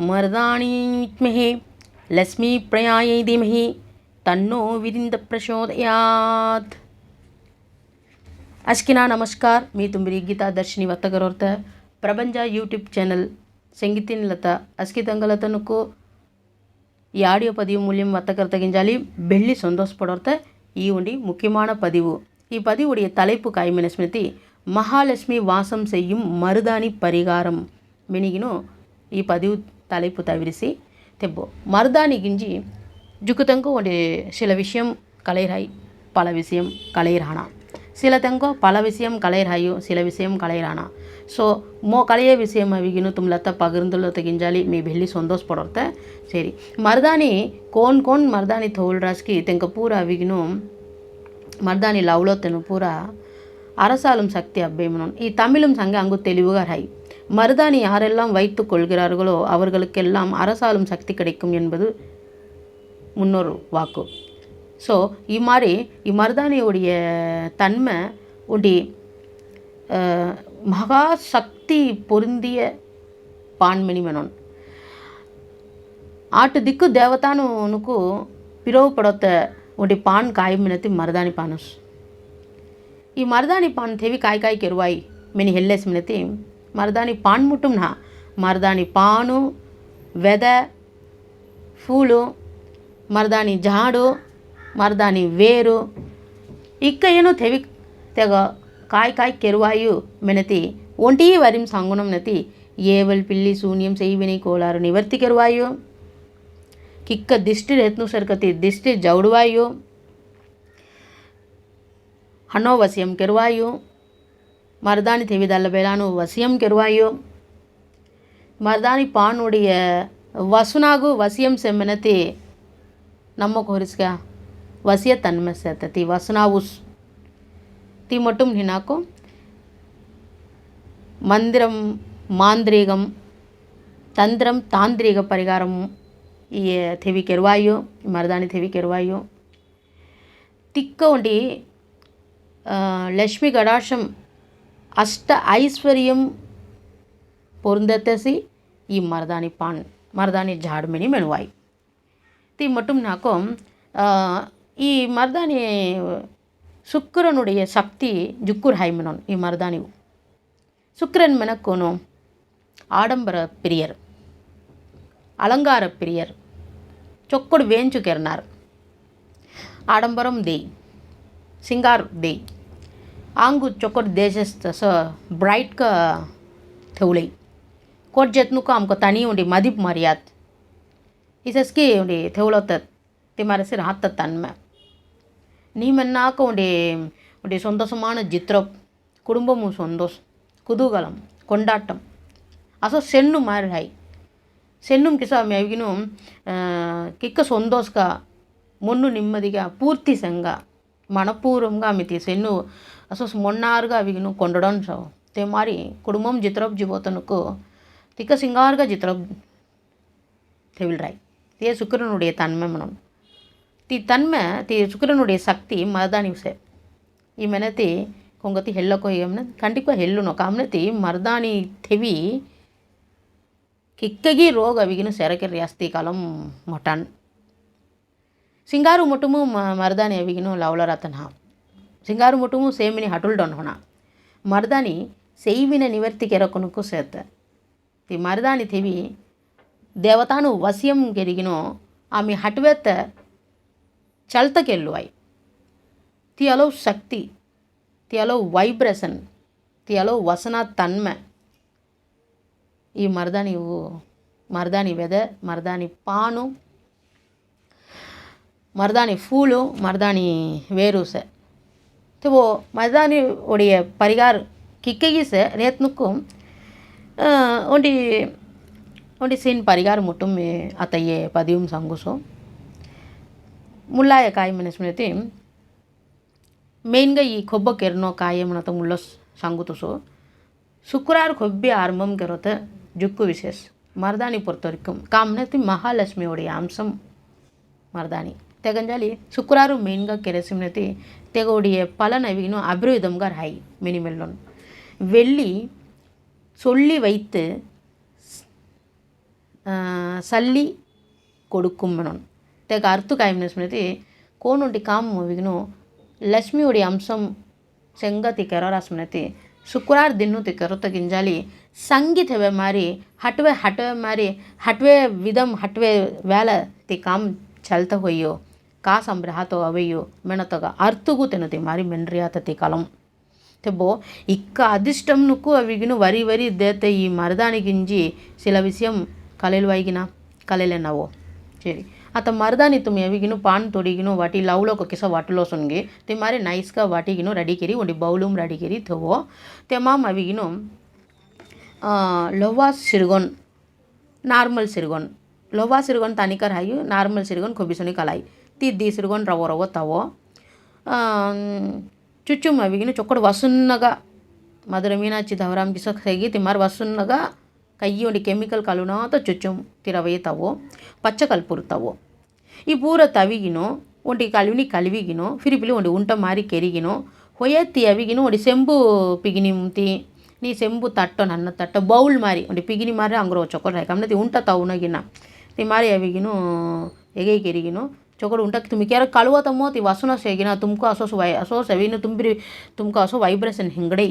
मर्दानीत्महे लक्ष्मीप्रयायै धीमहि तन्नो विरिंद प्रचोदयात ಅಶ್ಕಿನಾ ನಮಸ್ಕಾರ मी तुमरी गीता दर्शनी वत्तगरवर्त ಪ್ರಪಂಚ ಯೂಟ್ಯೂಬ್ ಚಾನಲ್ సంగీతిని లత అస్కితంగలతనుకు ఈ ఆడియో பதிவு மூலியம் வத்தக்கருத்தகிஞ்சாலி வெள்ளி சந்தோஷப்படுறத ఈ ఉండి முக்கியமான பதிவு இப்பதிவுடைய தலைப்பு காய்மின ஸ்மிருதி மகாலட்சுமி வாசம் செய்யும் மருதாணி பரிகாரம் ಮಿನಿಗಿನು ಈ ಪದಿವು తలైపు తవిరిసి తెబ్బో. மருதாணி గింజి జుకుతంకు ஒரு శిల విషయం కలైరాయి పల విషయం கலைரானா சில పల విషయం కలైరాయు శిల విషయం விஷயம் సో మో కలయే విషయం అవిగిను తుమ్లత్త పగిరిందులో తెగించాలి మీ బెల్లి సంతోషపడత సరి మరదాని కోన్ కోన్ మరదాని థోల్ రాజ్కి తెంక పూర అవిగిను మరదాని లవ్లో తెను పూర అరసాలం శక్తి అబ్బేమును ఈ తమిళం సంగ అంగు తెలివిగా రాయి. மருதாணி யாரெல்லாம் வைத்து கொள்கிறார்களோ அவர்களுக்கெல்லாம் அரசாலும் சக்தி கிடைக்கும் என்பது முன்னோர் வாக்கு. ஸோ இம்மாதிரி இம்மருதாணியுடைய தன்மை ஒடி மகா சக்தி பொருந்திய பான்மணி மனோன் ఆటు దిక్కు దేవతాను నుకు పిరవ పడొత్త ఒకటి పాన్ కాయమినతి మరదాని పానస్ ఈ మరదాని పాన్ తేవి కాయ కాయ కెరువాయి మెని మరదాని పాన్ மட்டும்னா మరదాని పాను వెద పూలు మరదాని జాడు మరదాని వేరు. ఇక్క ఏను తెవి తెగ కాయ్ కాయ్ కెరువాయు మెనతి. ఒంటి వరిం సంగుణం నతి. ఏవల్ పిల్లి శూన్యం సెయ్యవిని కోలారు నివర్తి కెరువాయు. కిక్క దిష్టి రత్ను సర్కతి దిష్టి జౌడువాయు. హనోవశ్యం కెరువాయు. மருதாணி தெவிதல்ல வேளாணு வசியம் கெருவாயோ மருதாணி பானுடைய ವಸುನಾಗು ವಸಿಯಂ ಸೆಮ್ಮೆನತಿ ನಮ್ಮ ಕೋರಿಸ್ಗ ವಸಿಯ ತನ್ಮೆ ಸೇತತಿ ವಸುನಾವುಸ್ தி மட்டும் நினாக்கும் மந்திரம் மாந்திரீகம் தந்திரம் தாந்திரிக பரிகாரம் ಈ ತೆವಿ ಕೆರುವಾಯು ಮರದಾಣಿ ತೆವಿ ಕೆರುವಾಯು ತಿಕ್ಕ ಒಂಟಿ ಆ, ಲಕ್ಷ್ಮಿ அஷ்ட ஐஸ்வர்யம் பொருந்தத்தசி ఈ మరదాని పాన్ మరదాని జాడ్మిని మెణువాయి தி மட்டும் நாக்கும் ಈ ಮರ್ದಾನಿ ಶುಕ್ರನುடைய சக்தி ஜுக்குர் ஹைமனோன் ಈ மர்தானி சுக்கரன் மெனக்கோனோ ஆடம்பர பிரியர் அலங்கார பிரியர் சொக்கொடு வேஞ்சு கெர்னார். ஆடம்பரம் தேய் சிங்கார் தேய். આંગ ચોક્કસ દેશે तसं ब्राईट क ठेवलंय कोट जेतनू काम कोतानी उंडी मादीप मारियात इससकी उंडी ठेवलं होतं ते मारसे राहतात तन्मय நீ மன்னாக்க உடைய உடைய சொந்தசமான ஜித்திரம் குடும்பமும் சந்தோஷம் குதூகலம் கொண்டாட்டம் அசோ சென்னு மாதிரி ஹை సెన్నుం కిసామి అవిగిను కిక్క సొందోస్గా మొన్ను నెమ్మదిగా పూర్తి సంగా మనపూర్వంగా ఆమె సెన్ను అసలు మొన్నారుగా అవి నువ్వు కొండడం చావు తే మరి కుటుంబం జిత్రబ్ జీవోతనుకు తిక్క సింగారుగా జిత్రబ్ రాయి తే శుక్రనుడే తన్మె మనం. తీ తన్మె తీ శుక్రనుడే శక్తి మరదాని సే. ఈ మెనతి కొంగతి హెల్లకో ఏమన్నా కంటికు హెల్లునో కామెతి మరదాని తెవి కిక్కగి రోగ విగిన శరకిరి అస్థి కాలం మొటన్. సింగారు ముటుము మరదాని అవిగిన లవలరతన్హా ಸಿಂಗಾರಮುಟುವು ಸೇಮಿನಿ ಹಟುಲ್ಡೊಂಡೋಣ ಮರ್ದಾನಿ ಸೇವಿನ ನಿವರ್ತಿಗೆ ರೊಕ್ಕನಕ್ಕೂ ಸೇತ್ತ ತಿ ಮರ್ದಾನಿ ತಿವಿ ದೇವತಾನು ವಸ್ಯಂ ಗೆರಿಗಿನೋ ಆಮಿ ಹಟ್ವೆತ್ತ ಚಳ್ತ ಗೆಲ್ಲುವಾಯ್ ತಿ ಅಲವು ಶಕ್ತಿ ತಿ ಅಲವು ವೈಬ್ರೇಷನ್ ತಿ ಅಲವು ವಸನ ತನ್ಮೆ ಈ ಮರ್ದಾನಿವು ಮರ್ದಾನಿ ಬೆದೆ ಮರ್ದಾನಿ ಪಾನು ಮರ್ದಾನಿ ಫೂಲು ಮರ್ದಾನಿ ವೇರೂಸೆ તો மருதாணி உடைய பரிகார் கிக்கையிச ரேத்னுக்கும் ஒண்டி ஒண்டி சீன் பரிகார் மட்டும் அத்தையே பதிவும் சங்குசோ. முள்ளாய காயமன ஸ்மிருதி மெயின்க ஈ கொப்ப கெர்னோ காயமனத்த முள்ள சங்குத்துசோ சுக்குரார் கொப்பி ஆரம்பம் கெரோத்த ஜுக்கு விசேஷ் மருதாணி பொறுத்த வரைக்கும் காமனத்தி மகாலட்சுமியோடைய அம்சம் மருதாணி. తెగంజాలి శుక్రారు మెయిన్గా కెరసిమ్నైతే తెగోడియ பலனவினு அபரிதம்గా రాయి మినిమల్ లోన్ வெள்ளி சொல்லி வைத்து சல்லி கொடுக்கும்மனோன் తెగ అర్థు కాయమ్నైతే కోనుంటి కాము విగ్ను లక్ష్మియుడి అంశం செங்க திக்கரோ ராசுமனத்தி ಶುಕ್ರವಾರ ದಿನ ತಿಕ್ಕರುತ್ತ ಗಿಂಜಾಲಿ ಸಂಗೀತ ಹವೆ ಮಾರಿ ಹಟ್ವೆ ಹಟ್ವೆ ಮಾರಿ ಹಟ್ವೆ ವಿಧಮ್ ಹಟ್ವೆ ವ್ಯಾಲ ತಿ ಕಾಮ್ ಚಲ್ತ ಹೊಯ್ಯೋ హొయ్యో కా సంబ్రహతో అవయ్యో మెణతగా అర్థగు తినతి మరి మెండ్రియాత తి కలం తెబ్బో ఇక్క అదిష్టంనుకు అవిగిను వరి వరి దేత ఈ మరదాని గింజి సిల విషయం కలెలు వైగిన కలెలెన్నవో ಸರಿ ಆತ ಮರ್ದಾನಿ ತುಮಿ ಅವಿಗಿನು ಪಾನ್ ತೊಡಿಗಿನು ವಾಟಿ ಲವ್ಲೋ ಕೊಕ್ಕಿಸ ವಾಟುಲೋ ಸುನ್ಗೆ ತಿ ಮಾರಿ ನೈಸ್ಗ ವಾಟಿಗಿನು ರೆಡಿಕಿರಿ ಒಂಡಿ ಬೌಲುಮ್ ರೆಡಿಕಿರಿ ಥವೋ ತೆಮಾಮ್ ಅವಿಗಿನು ಲೋವಾಸ್ ಸಿರ್ಗೊನ್ ನಾರ್ಮಲ್ ಸಿರ್ಗೊನ್ ಲೋವಾ ಸಿರ್ಗೊನ್ ತಾನಿಕರ್ ಹಾಯು ನಾರ್ಮಲ್ ಸಿರ್ಗೊನ್ ಕೊಬ್ಬಿಸೊನಿ ಕಲಾಯಿ ತಿ ದಿ ಸಿರ್ಗೊನ್ ರವೋ ರವೋ ತವೋ ಚುಚ್ಚುಮ್ ಅವಿಗಿನು ಚೊಕ್ಕಡು ವಸುನ್ನಗ ಮಧುರ ಮೀನಾಚಿ ಧವರಾಮ್ ಗಿಸ ಹೇಗಿ ತಿಮ್ಮಾರ್ ವಸುನ್ನಗ ಕೈಯಿ ಒಂದು ಕೆಮಿಕಲ್ ಕಲುನಾತ ಚುಚ್ಚುಂ ತಿರವೇ ತವೋ ಪಚ್ಚ ಕಲ್ಪುರ್ತವೋ ಈ ಪೂರ ತವಿಗಿನೋ ಒಂಟಿ ಕಳುವಿನಿ ಕಲಿವಿಗಿನೋ ಫಿರಿಪಿಲಿ ಒಂದು ಉಂಟ ಮಾರಿ ಕೆರಿಗಿನೋ ಹೊಯ್ಯತ್ತಿ ಅವಿಗಿನೋ ಒಂದು ಸೆಂಬು ಪಿಗಿನಿ ಮುಂತಿ ನೀ ಸೆಂಬು ತಟ್ಟೋ ನನ್ನ ತಟ್ಟ ಬೌಲ್ ಮಾರಿ ಒಂದು ಪಿಗಿನಿ ಮಾರಿ ಅಂಗ್ರೋ ಚೊಕೊಡ್ ಕಮ್ನತಿ ಉಂಟ ತವನಗಿನ ತಿ ಮಾರಿ ಅವಿಗಿನೋ ಎಗೆ ಕೆರಿಗಿನೋ ચોકડ ઉંટકથી મી ક્યારેક કાળુઆ તમો તી વાસુના શેગીના તુમકો અસોસ અસોસ એવીને તુંબરી તુમકો અસો વાઇબ્રેશન ಹಿಂಗಡಿ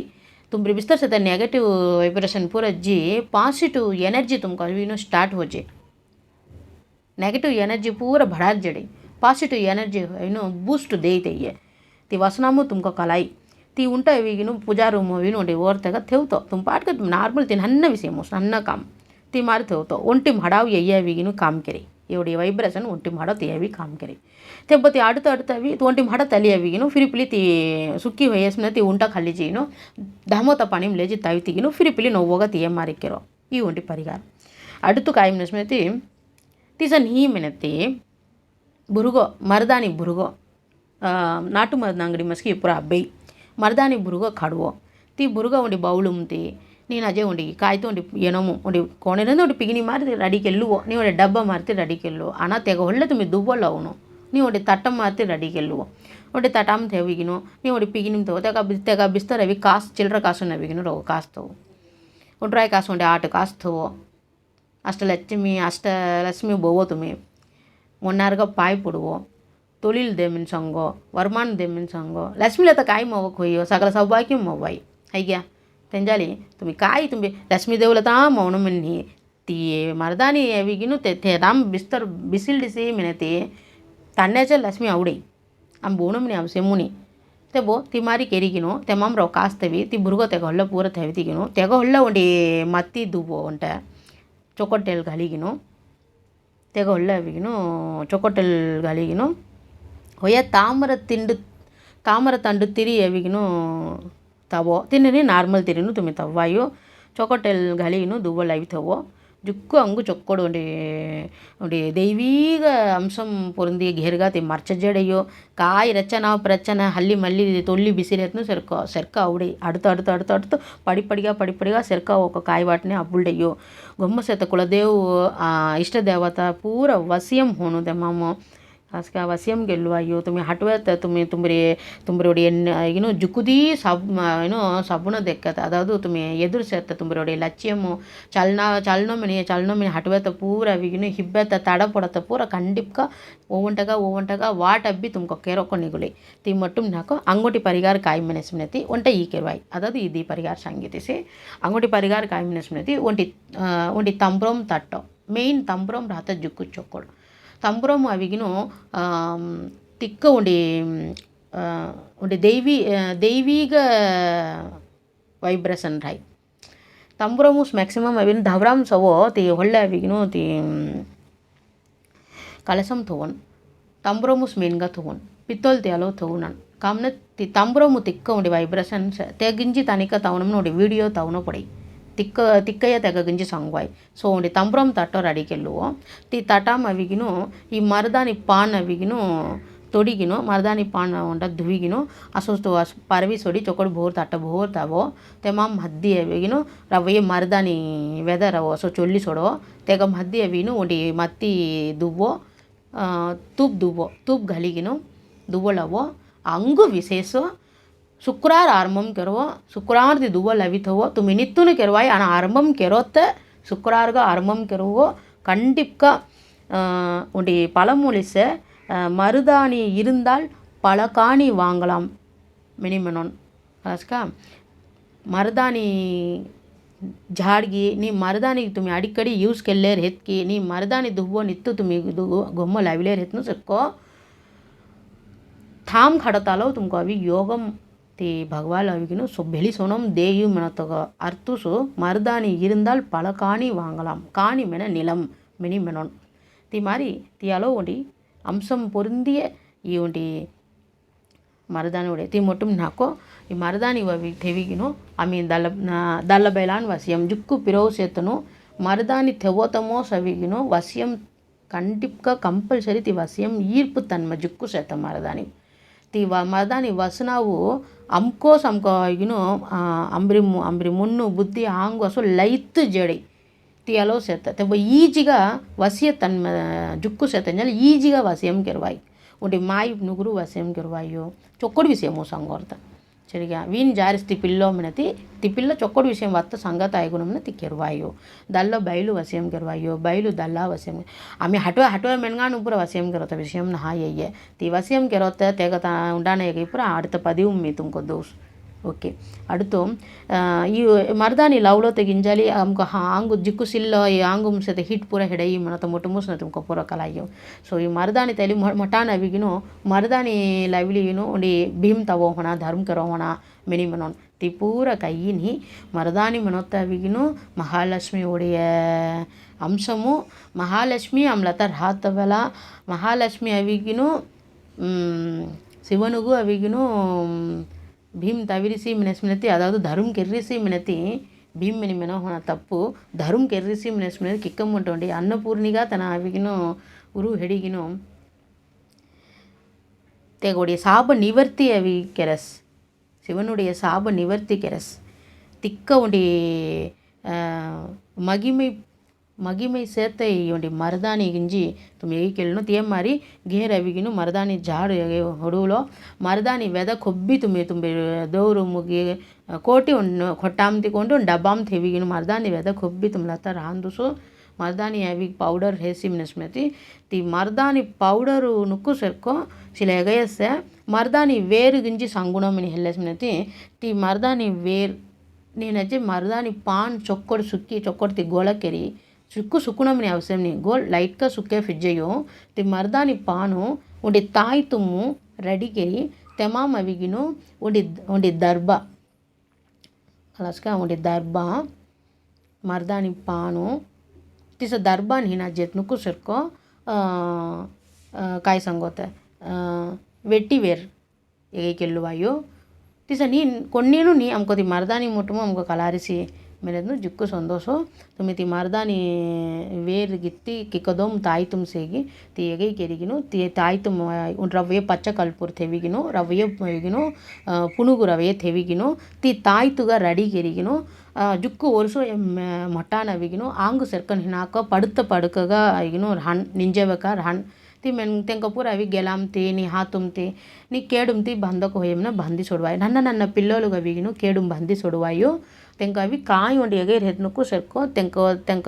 તુંબરી વિસ્તર સેતે નેગેટિવ વાઇબ્રેશન પૂરજી પાસિટિવ એનર્જી તુમકો અવીનો સ્ટાર્ટ હોજે નેગેટિવ એનર્જી પૂરા ભડાલ જડી ಪಾಸಿಟಿವ್ ಎನರ್ಜಿ ಏನು ಬೂಸ್ಟ್ ದೇಯ್ತಯ್ಯೆ ತಿ ವಸನಾಮು ತುಮ್ಕ ಕಲಾಯಿ ತಿ ಉಂಟ ಇವೀಗಿನ ಪೂಜಾ ರೂಮ್ ಇವಿ ನೋಡಿ ಓರ್ತಾಗ ತೆವ್ತೋ ತುಂಬ ಪಾಟ್ಕ ನಾರ್ಮಲ್ ತಿನ್ ಹನ್ನ ವಿಷಯ ಮೋಸ್ ಹನ್ನ ಕಾಮ್ ತಿ ಮಾರಿ ತೆವ್ತೋ ಒಂಟಿ ಮಡಾವ್ ಎಯ್ಯ ಇವೀಗಿನ ಕಾಮ್ ಕೆರಿ ಇವಡಿ ವೈಬ್ರೇಷನ್ ಒಂಟಿ ಮಾಡೋದು ಏವಿ ಕಾಮಗಿರಿ ತೆಬ್ಬತಿ ಅಡ್ತ ಅಡ್ತವಿ ಒಂಟಿ ಮಾಡ ತಲಿ ಅವಿಗಿನು ಫಿರಿಪಿಲಿ ತಿ ಸುಕ್ಕಿ ವಯಸ್ಸಿನ ತಿ ಉಂಟ ಖಲಿಜಿಗಿನು ದಾಮೋತ ಪಾಣಿಮ್ ಲೇಜಿ ತಾವಿತಿಗಿನು ಫಿರಿಪಿಲಿ ನೋವಾಗ ತಿ ಏ ಮಾರಿಕ್ಕಿರೋ ಈ ಒಂಟಿ ಪರಿಗಾರ ಅಡ್ತು ಕಾಯಿಮ್ ನಸ್ಮತಿ ತಿಸನ್ ಹೀ ಮೆನತಿ ಬುರುಗೋ ಮರದಾನಿ ಬುರುಗೋ ನಾಟು ಮರದಂಗಡಿ ಮಸ್ಕಿ ಪುರ ಅಬ್ಬೈ ಮರದಾನಿ ಬುರುಗೋ ಕಡುವೋ ತಿ ಬುರುಗ ಒಂಡಿ ಬೌಳುಮ್ ತಿ ನೀನು ಅಜೆ ಉಂಡಿ ಕಾಯ್ತು ಉಂಡಿ ಏನೋ ಉಂಡಿ ಕೋಣೆಲಿಂದ ಉಂಡಿ ಪಿಗಿನಿ ಮಾರಿ ಅಡಿಗೆಲ್ಲುವೋ ನೀವು ಉಂಡೆ ಡಬ್ಬ ಮಾರ್ತೀರಿ ಅಡಿಗೆಲ್ಲುವೋ ಅಣ ತೆಗ ಒಳ್ಳೆ ತುಂಬಿ ದುವ್ವಲ್ಲ ಅವನು ನೀವು ಉಂಡೆ ತಟ್ಟ ಮಾರ್ತೀರಿ ಅಡಿಗೆಲ್ಲುವೋ ಉಂಡೆ ತಟಾಮ್ ತೆವಿಗಿನು ನೀವು ಉಂಡೆ ಪಿಗಿನಿಮ್ ತಗೋ ತೆಗ ಬಿ ತೆಗ ಬಿಸ್ತಾರೆ ಅವಿ ಕಾಸು ಚಿಲ್ಲರ ಕಾಸು ನವಿಗಿನು ರವ ಕಾಸ್ತವು ಉಂಡ್ರಾಯ್ ಕಾಸು ಉಂಡೆ ಆಟ ಕಾಸ್ತವೋ ಅಷ್ಟ ಲಕ್ಷ್ಮಿ ಅಷ್ಟ ಲಕ್ಷ್ಮಿ ಬೋವೋ ತುಮಿ ಮೊನ್ನಾರ್ಗ ಪಾಯ್ ಪುಡುವೋ தொழில் தேமின் சங்கோ வருமானம் தேமின் சங்கோ லட்சுமிலத்த காய் மோவக்கு ஹொய்யோ சகல சௌபாக்கியம் மோவாய் ஐயா ऐक्या तेंजाली तुम्ही काय तुम्ही लक्ष्मी देवला तर मौन म्हणणी ती मर्दानी विगिनू ते ते राम बिस्तर बिसिल डिसी म्हणे ते तांड्याच्या लक्ष्मी आवडे आम बोण म्हणे आम सेमुनी ते ಬೋ ತಿ ಮಾರಿ ಕೆರಿಗಿನು ತೆಮಾಮ್ ರವ್ ಕಾಸ್ತೇವಿ ತಿ ಬುರ್ಗೋ ತೆಗ ಹೊಳ್ಳ ಪೂರ ತೆವಿತಿಗಿನು ತೆಗ ಹೊಳ್ಳ ಒಂಡಿ ಮತ್ತಿ ದುಬ್ಬು ಒಂಟ ಚೊಕೊಟ್ಟೆಲ್ ಗಾಲಿಗಿನು ತೆಗ ಹೊಳ್ಳ ಅವಿಗಿನು ಚೊಕೊಟ್ಟೆಲ್ ಗಾಲಿಗಿನು ಹೊಯ್ಯ ತಾಮ್ರ ತಿಂಡು ತಾಮ್ರ ತಂಡು ತಿರಿ ಅವಿಗಿನು ತವೋ ತಿನ್ನಿರಿ ನಾರ್ಮಲ್ ತಿರಿನು ತುಮಿ ತವ್ವಾಯು ಚೊಕೊಟ್ಟೆಲ್ ಗಾಲಿಗಿನು ದುವ್ವಲ್ ಅವಿ ತವೋ ಜುಕ್ಕು ಅಂಗು ಚೊಕ್ಕೊಡು ಒಂಡಿ ಒಂಡಿ ದೈವೀಗ ಅಂಶಂ ಪೊರಂದಿ ಘೇರ್ಗ ತಿ ಮರ್ಚಜಡೆಯೋ ಕಾಯಿ ರಚನ ಪ್ರಚನ ಹಲ್ಲಿ ಮಲ್ಲಿ తొల్లి బిసిరేత్ను సెరక సెరక అవుడి అడుతు అడుతు అడుతు అడుతు పడిపడిగా పడిపడిగా సెరక ఒక కాయ వాటిని అబ్బుల్డయ్యో గొమ్మ సేత కులదేవు ఇష్టదేవత పూర వసియం ಹೋನು ದೆಮ್ಮಮ್ಮ ಅಸ್ಕ ವಸಿಯಂ ಗೆಲ್ಲುವಾಯು ತುಮಿ ಹಟ್ವೆತ್ತ துமி தும்புரி ತುಂಬ್ರೋಡಿ ಎಣ್ಣೆ ஜுக்குதி ಜುಕುದಿ ಸಬ್ ಏನು ಸಬುನ ದೆಕ್ಕತ ಅದಾವುದು ತುಮಿ ಎದುರು ಸೇರ್ತ ತುಂಬ್ರೋಡಿ ಲಚ್ಚಿಯಮ್ಮು ಚಲನ ಚಲನೊಮಿನಿ ಚಲನೊಮಿನಿ ಹಟ್ವೆತ್ತ ಪೂರ ವಿಗಿನು ಹಿಬ್ಬೆತ್ತ ತಡ ಪೊಡತ್ತ ಪೂರ ಕಂಡಿಪ್ಕ ஒவ்வொன்றாக ஒவ்வொன்றாக வாட் அப்பி தும்கோ கேரோ கொன்னிகுலி தி மட்டும் நாக்கோ அங்கோட்டி பரிகார காய்மனே சுமினத்தி ஒன்ட்ட ஈ கேர்வாய் அதாவது இது பரிகார சாங்கிதிசி ಅಂಗೋಟಿ ಪರಿಗಾರ ಕಾಯಿ ಮಿನಿಸ್ಮಿತಿ ಒಂಟಿ ಒಂಟಿ ತಂಬ್ರಂ ತಟ್ಟೋ ಮೇನ್ ತಂಬ್ರಂ ರಾತ ಜುಕ್ಕು ಚೊಕ್ಕೋಡು ತಂಬ್ರೋಮ್ ಅವಿಗಿನು ತಿಕ್ಕ ಒಂಡಿ ಒಂಡಿ ದೈವಿ ದೈವೀಗ ವೈಬ್ರೇಷನ್ ರಾಯ್ ತಂಬ್ರೋಮುಸ್ ಮ್ಯಾಕ್ಸಿಮಮ್ ಅವಿನ ಧವರಾಮ್ ಸವೋ ತಿ ಹೊಳ್ಳೆ ಅವಿಗಿನು ತಿ ಕಳಸಂ ತಗೊಂಡು ತಂಬ್ರೋಮುಸ್ ಮೇನ್ಗ ತಗೊಂಡು ಪಿತ್ತೋಲ್ ತ್ಯಾಲೋ ತಗೊಂಡು ಕಾಮ್ನ ತಿ ತಂಬ್ರೋಮು ತಿಕ್ಕ ಉಂಡಿ ವೈಬ್ರೇಷನ್ಸ್ ತೆಗಿಂಜಿ ತನಿಕ ತವನಂ ನೋಡಿ ವಿಡಿಯೋ ತವನ ಪಡಿ ತಿಕ್ಕ ತಿಕ್ಕಯ್ಯ ತೆಗಗಿಂಜಿ ಸಂಗ್ವಾಯ್ ಸೊ ಉಂಡು ತಂಬ್ರಮ್ ತಟ್ಟೋರು ಅಡಿಗೆಲ್ಲು ತಿ ತಟಾಮ್ ಅವಿಗಿನು ಈ ಮರದಾನಿ ಪಾನ್ ಅವಿಗಿನು ತೊಡಿಗಿನು ಮರದಾನಿ ಪಾನ್ ಉಂಡ ಧುವಿಗಿನು ಅಸೋಸ್ತು ಪರವಿ ಸೊಡಿ ಚೊಕೊಡು ಬೋರ್ ತಟ್ಟ ಬೋರ್ ತವೋ ತೆಮ ಮದ್ದಿ ಅವಿಗಿನು ರವೆ ಮರದಾನಿ ವೆದರ್ ಅವೋ ಸೊ ಚೊಲ್ಲಿ ಸೊಡೋ ತೆಗ ಮದ್ದಿ ಅವಿನು ಉಂಡಿ ಮತ್ತಿ ದುವ್ವೋ ತೂಪ್ ದುವ್ವೋ ತೂಪ್ ಗಲಿಗಿನು ದುವ್ವಳವೋ ಹಂಗೂ ವಿಶೇಷ శుక్రారారంభం కెరవో శుక్రార్ది దువ్వ లవితవో తుమి ನಿತ್ತುನು ಕೆರವಾಯಿ ಆನ ಆರಂಭಂ ಕೆರೋತ್ತ ಶುಕ್ರಾರ್ಗ ಆರಂಭಂ ಕೆರವೋ கண்டிப்பாக உடைய பழமொழிச மருதாணி இருந்தால் பல காணி வாங்கலாம் மினிமனோன் அலாஸ்கா மருதாணி ઝાડગી ની મરદાની તમે અડીકડી યુઝ કેલ્લેર હેતકી ની મરદાની ધુવો નિત્ય તમે ગોમ્મ લાવીલેર હેતનું સક્કો થામ ખડતાલો તુમકો અભી યોગમ தே பகவாலாவிக்கணும் சொ வெளி சொனம் தேயு மனத்தொக. அர்த்துசு மருதாணி இருந்தால் பல காணி வாங்கலாம். காணி மென நிலம் மினி மெனோன். தி மாதிரி தியாலோ ஒண்டி அம்சம் பொருந்திய இவண்டி மருதாணியுடைய. தி மட்டும் நாக்கோ ఈ మరదాని తెవిగిను ఆమె வசியம். దల్లబైలాన్ వస్యం சேர்த்தணும் மருதாணி మరదాని சவிக்கணும் வசியம் கண்டிப்பாக கம்பல்சரி தி வசியம் ஈர்ப்பு தன்மை తన్మ జుక్కు மருதாணி. தி வ மருதாணி వసనావు ಅಮ್ಕೋಸ್ ಅಮ್ಕ ಏನು ಅಂಬ್ರಿ ಅಂಬ್ರಿ ಮುನ್ನು ಬುದ್ಧಿ ಆಂಗೋಸು ಲೈತ್ ಜಡಿ ತಿಯಲೋ ಸೆತ್ತ ತೆಬ್ಬ ಈಜಿಗ ವಸಿಯ ತನ್ಮ ಜುಕ್ಕು ಸೆತ್ತಂಜಲ್ ಈಜಿಗ ವಸಿಯಂ ಕೆರವಾಯಿ ಉಂಡಿ ಮಾಯಿ ನುಗುರು ವಸಿಯಂ ಕೆರವಾಯೋ ಚೊಕ್ಕಡು ವಿಸಿಯಮೋ ಸಂಗೋರ್ತ ಸರಿಯಾ ವೀನ್ ಜಾರಿಸ್ತಿ ಪಿಲ್ಲೋಮಿನತಿ ತಿಪ್ಪಿಲ್ಲ ಚೊಕ್ಕಡು ವಿಷಯ ವತ್ತ ಸಂಗತ ಆಯ್ಗುಣಮ್ನ ತಿಕ್ಕಿರುವಾಯು ದಲ್ಲ ಬಯಲು ವಸಿಯಂಗಿರುವಾಯು ಬಯಲು ದಲ್ಲ ವಸಿಯಂ ಆಮೆ ಹಟುವೆ ಹಟುವೆ ಮೆಣ್ಗಾಣ ಉಪುರ ವಸಿಯಂಗಿರೋತ ವಿಷಯಂನ ಹಾಯಯ್ಯೆ ತಿ ವಸಿಯಂಗಿರೋತ ತೆಗತ ಉಂಡಾಣೆಗೆ ಇಪ್ಪುರ ಆಡ್ತ ಪದಿವು ಮೀ ತುಂಕೊದ್ದು ಓಕೆ ಅಡ್ತು ಈ ಮರ್ದಾನಿ ಲವ್ಲೋ ತೆಗಿಂಜಾಲಿ ಅಮ್ಕ ಹಾಂಗು ಜಿಕ್ಕು ಸಿಲ್ಲೋ ಈ ಹಾಂಗು ಮುಸತೆ ಹಿಟ್ ಪೂರ ಹೆಡಯಿ ಮನತ ಮೊಟ್ಟು ಮುಸ್ನ ತುಮ್ಕ ಪೂರ ಕಲಾಯ್ಯವು ಸೊ ಈ ಮರ್ದಾನಿ ತೈಲಿ ಮಟಾನ ಅವಿಗಿನು ಮರ್ದಾನಿ ಲವಿಲಿಗಿನು ಒಂಡಿ ಭೀಮ್ ತವೋ ಹೊಣ ಧರ್ಮ ಕರೋ ಹೊಣ ಮಿನಿ ಮನೋನ್ ತಿ ಪೂರ ಕೈಯಿನಿ ಮರದಾನಿ ಮನೋತ್ತ ಅವಿಗಿನು ಮಹಾಲಕ್ಷ್ಮಿ ಒಡೆಯ ಅಂಶಮು ಮಹಾಲಕ್ಷ್ಮಿ ಅಮ್ಲತ ರಾತವಲ ಮಹಾಲಕ್ಷ್ಮಿ ಅವಿಗಿನು ಶಿವನಿಗೂ ಅವಿಗಿನು భీమ్ తవిరిసి మినస్మినతి అదావదు ధరుమ్ కెర్రిసి మినతి భీమిని మినోహన తప్పు ధరుమ్ కెర్రిసి మినస్మినతి కిక్కమ్ముంటోండి అన్నపూర్ణిగా తన అవిగినో ఉరు హెడిగినో தேகோடைய சாப நிவர்த்தி அவி கெரஸ் சிவனுடைய சாப நிவர்த்தி கெரஸ் திக்க உடைய மகிமை ಮಗಿಮೈ ಸೇತ ಒಂಡಿ ಮರದಾನಿ ಗಿಂಜಿ ತುಮ್ ಏಕೆಲ್ನು ತಿಯ ಮಾರಿ ಗೇರ್ ಅವಿಗಿನು ಮರದಾನಿ ಜಾಡು ಹೊಡುವುಲೋ ಮರದಾನಿ ವೆದ ಕೊಬ್ಬಿ ತುಂಬಿ ತುಂಬಿ ದೌರು ಮುಗಿ ಕೋಟಿ ಒಂದು ಕೊಟ್ಟಾಮ್ ತಿಕೊಂಡು ಡಬ್ಬಾಮ್ ತೆವಿಗಿನು ಮರದಾನಿ ವೆದ ಕೊಬ್ಬಿ ತುಂಬಲತ್ತ ರಾಂದುಸು ಮರ್ದಾನಿ ಅವಿಗೆ ಪೌಡರ್ ಹೇಸಿ ಮಿನಸ್ಮೆತಿ ತಿ ಮರ್ದಾನಿ ಪೌಡರು ನುಕ್ಕು ಸೆಕ್ಕೋ ಸಿಲ ಎಗಯಸ್ಸೆ ಮರ್ದಾನಿ వేరు గింజి సంగుణమిని హెల్లెస్మినతి తి మర్దాని వేర్ నేనైతే మర్దాని పాన్ చొక్కడు సుక్కి చొక్కడు తి గోళకెరి సుక్కు సుక్కునమని అవసరం నీగో లైట్గా సుక్కే ఫిజ్జయో తి మర్దాని పాను ఉండి తాయి తుమ్ము రెడిగెరి తెమామవిగిను ఉండి ఉండి దర్బ అలాస్కా ఉండి దర్బ మర్దాని పాను ತಿಸ ದರ್ಬಾನ್ ಹಿನ ಜೆತ್ನುಕ್ಕು ಸರ್ಕೋ ಕಾಯಿ ಸಂಗೋತೆ ವೆಟ್ಟಿವೇರ್ ಎಗೆ ಕೆಲ್ಲುವಾಯು ತಿಸ ನೀ ಕೊಣ್ಣೇನು ನೀ ಅಮ್ಕೋತಿ ಮರ್ದಾನಿ ಮುಟ್ಟುಮು ಅಮ್ಕೋ ಕಲಾರಿಸಿ મેરેજનું જુક્કુ સંદોષો ತುಮಿತಿ ಮರ್ದಾನಿ ವೇರ್ಗಿತ್ತಿ ಕಿಕದೋಮ್ ತಾಯ್ತುಮ್ ಸೇಗಿ ತಿ ಎಗೈ ಕೆರಿಗಿನು ತಿ ತಾಯ್ತುಮ್ ಒಂದು ರವೆ ಪಚ್ಚ ಕಲ್ಪುರ್ ತೆವಿಗಿನು ರವೆ ಇಗಿನು ಪುನುಗು ರವೆ ತೆವಿಗಿನು ತಿ ತಾಯ್ತುಗ ರಡಿ ಕೆರಿಗಿನು ಜುಕ್ಕು ಒರ್ಸು ಮೊಟ್ಟಾನವಿಗಿನು ಆಂಗು ಸರ್ಕನ್ ಹಿನಾಕ ಪಡುತ್ತ ಪಡುಕಗ ಈಗಿನು ಹಣ್ ನಿಂಜಬೇಕಾರ ಹಣ್ ती मेन तेंकां पुरो हांवें गेलाम ती नी हातुम ती नी केडुम ती बांदक होयम ना बांदी सोडवायो नन्न नन्न पिल्लोलुग अविगी न्हू केडुम बांदी सोडवायो तेंका अवी कांय ಒಂಡಿ ಎಗೇರ್ ಹೆದ್ನಕ್ಕೂ ಸರ್ಕೋ ತೆಂಕ ತೆಂಕ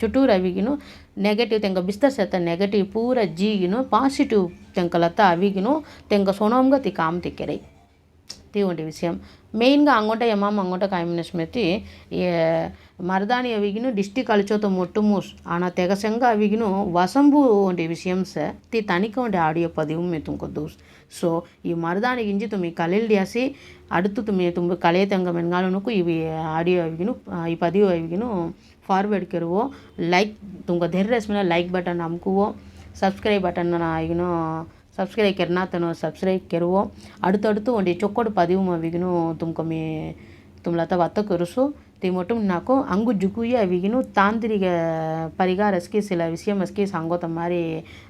ಚುಟೂರ್ ಅವಿಗಿನು ನೆಗೆಟಿವ್ ತೆಂಕ ಬಿಸ್ತರ್ ಸೇತ ನೆಗೆಟಿವ್ ಪೂರ ಜೀಗಿನು ಪಾಸಿಟಿವ್ ತೆಂಕಲತ್ತ ಅವಿಗಿನು ತೆಂಕ ಸೊನೋಮ್ಗ ತಿ ಕಾಮ್ ತಿಕ್ಕೆರೈ ती ಒಂಟಿ ವಿಷಯಂ మెయిన్గా అంగొంట యమాం అంగొంట కాయమినస్మెతి మరదాని అవిగిను డిస్టిక్ అలచోత మొట్టుమూస్ ఆన తెగసంగా అవిగిను వసంబు వంటి విషయం స తి తనిక వంటి ఆడియో పదివు మీ తుంకు దూస్ ಸೊ ಈ ಮರದಾಣಿಗೆ ಇಂಜಿ ತುಮಿ ಕಲೆಲ್ ಡ್ಯಾಸಿ ಅಡುತ್ತು ತುಮಿ ತುಂಬ ಕಲೆ ತಂಗ ಮೆನ್ಗಾಲನಕ್ಕೂ ಇವಿ ಆಡಿಯೋ ಇವಿಗಿನು ಈ ಪದಿಯೋ ಇವಿಗಿನು ಫಾರ್ವರ್ಡ್ ಕೆರುವೋ ಲೈಕ್ ತುಂಗ ಧೈರ್ಯಸ್ ಮೇಲೆ ಲೈಕ್ ಬಟನ್ ಅಮ್ಕುವೋ ಸಬ್ಸ್ಕ್ರೈಬ್ ಬಟನ್ ಈಗಿನ ಸಬ್ಸ್ಕ್ರೈಬ್ ಕೆರ್ನಾ ತನು ಸಬ್ಸ್ಕ್ರೈಬ್ ಕೆರುವೋ ಅಡುತ್ತಡುತ್ತು ಒಂದು ಚೊಕ್ಕೋಡು ಪದಿವು ಮವಿಗಿನು ತುಮ್ಕೊಮ್ಮಿ ತುಮ್ಲತ ವತ್ತ ಕುರುಸು மட்டும் நாக்கும் அங்கு ஜுகுய அவிகினும் ತಾಂತ್ರಿಕ ಪರಿಗಾರ ಅಸ್ಕಿ ಸಿಲ ವಿಷಯ ಅಸ್ಕಿ ಸಾಂಗೋತ ಮಾರಿ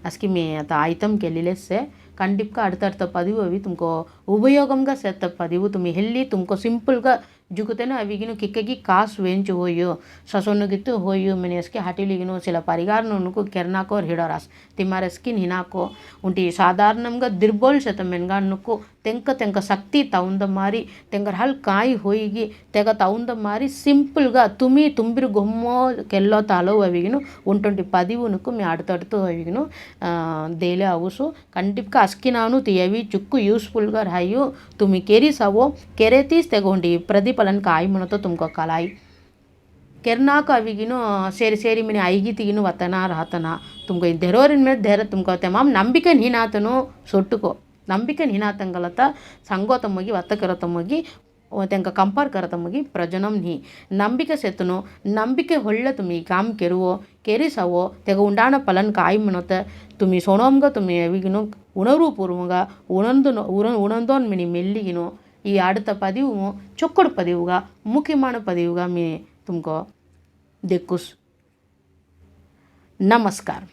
ಅಸ್ಕಿ ಮೇ ಅತ ಆಯ್ತಮ್ ಕೆಲಿಲೆಸ್ಸೆ కండిప్గా అడతడత పదివు అవి తుమ్కో ఉపయోగంగా సేత పదివు తుమ్మి హెల్లి తుమ్కో సింపుల్గా ಜುಗುತೆನ ಅವಿಗಿನ ಕಿಕ್ಕಗಿ ಕಾಸ್ ವೆಂಚು ಹೋಯ್ಯು ಸಸೊನುಗಿತ್ತು ಹೋಯ್ಯು ಮಿನಿಯಸ್ಕಿ ಹಟಿಲಿಗಿನು ಸಿಲ ಪರಿಗಾರನು ಉನುಕು ಕೆರ್ನಾಕೋರ್ ಹಿಡೋರಾಸ್ ತಿಮ್ಮಾರಸ್ಕಿನ್ ಹಿನಾಕೋ ಉಂಟಿ ಸಾಧಾರಣಂಗ ದಿರ್ಬೋಲ್ ಶತ ಮೆನ್ಗಾಣ್ಣುಕು ತೆಂಕ ತೆಂಕ ಶಕ್ತಿ ತೌಂದ ಮಾರಿ ತೆಂಕರ್ ಹಲ್ ಕಾಯಿ ಹೊಯ್ಗಿ ತೆಗ ತೌಂದ ಮಾರಿ సింపుల్గా తుమి తుంబిరు గొమ్మో కెల్లో తాలో అవిగిను ఉంటుంటి పది ఉనుకు మీ ఆడతాడుతూ అవిగిను దేలే అవుసు కంటిప్కి అస్కినాను తీయవి చుక్కు యూస్ఫుల్గా రాయు తుమి కెరీసవో కెరేతీస్ తెగోండి ప్రదీప ಪಲನ್ಗೆ ಕಾಯಿ ಮುಣತೋ ತುಮ್ಕೊ ಕಾಲಾಯಿ ಕೆರ್ನಾಕ ಅವಿಗಿನೂ ಸೇರಿ ಸೇರಿ ಮಿನಿ ಐಗಿತಿಗಿನೂ ವತನ ರಾತನ ತುಮ್ಕೊ ಧೆರೋರಿನ ಮೇಲೆ ಧೈರ್ಯ ತುಂಬ್ಕೋತೆ ಮಾಮ್ ನಂಬಿಕೆ ನೀನಾತನು ಸೊಟ್ಟುಕೋ ನಂಬಿಕೆ ನೀನಾತಂಗಲತ ಸಂಗೋ ತಮ್ಮಗಿ ವತ್ತಕರ ತಮ್ಮಗಿ ತೆಂಕ ಕಂಪಾರ್ ಕರ ತಮ್ಮಗಿ ಪ್ರಜನಂ ನೀ ನಂಬಿಕೆ ಸೆತ್ತನು ನಂಬಿಕೆ ಹೊಳ್ಳ ತುಮಿ ಕಾಮ್ ಕೆರುವೋ ಕೆರಿಸವೋ ತೆಗ ಉಂಡಾಣ ಪಲನ್ ಕಾಯಿ ಮನೋತ ತುಮಿ ಸೊಣೋಮ್ಗ ತುಮಿ ಅವಿಗಿನೋ ಉಣರು ಪೂರ್ವಂಗ ಉಣಂದು ಉಣ ಉಣಂದೋನ್ ಮಿನಿ ಮೆಲ್ಲಿಗಿನೋ ఈ అడత పదివు చొక్కడు పదివుగా ముఖ్యమైన పదివుగా మీ తుమ్కో దెక్కుస్. నమస్కారం.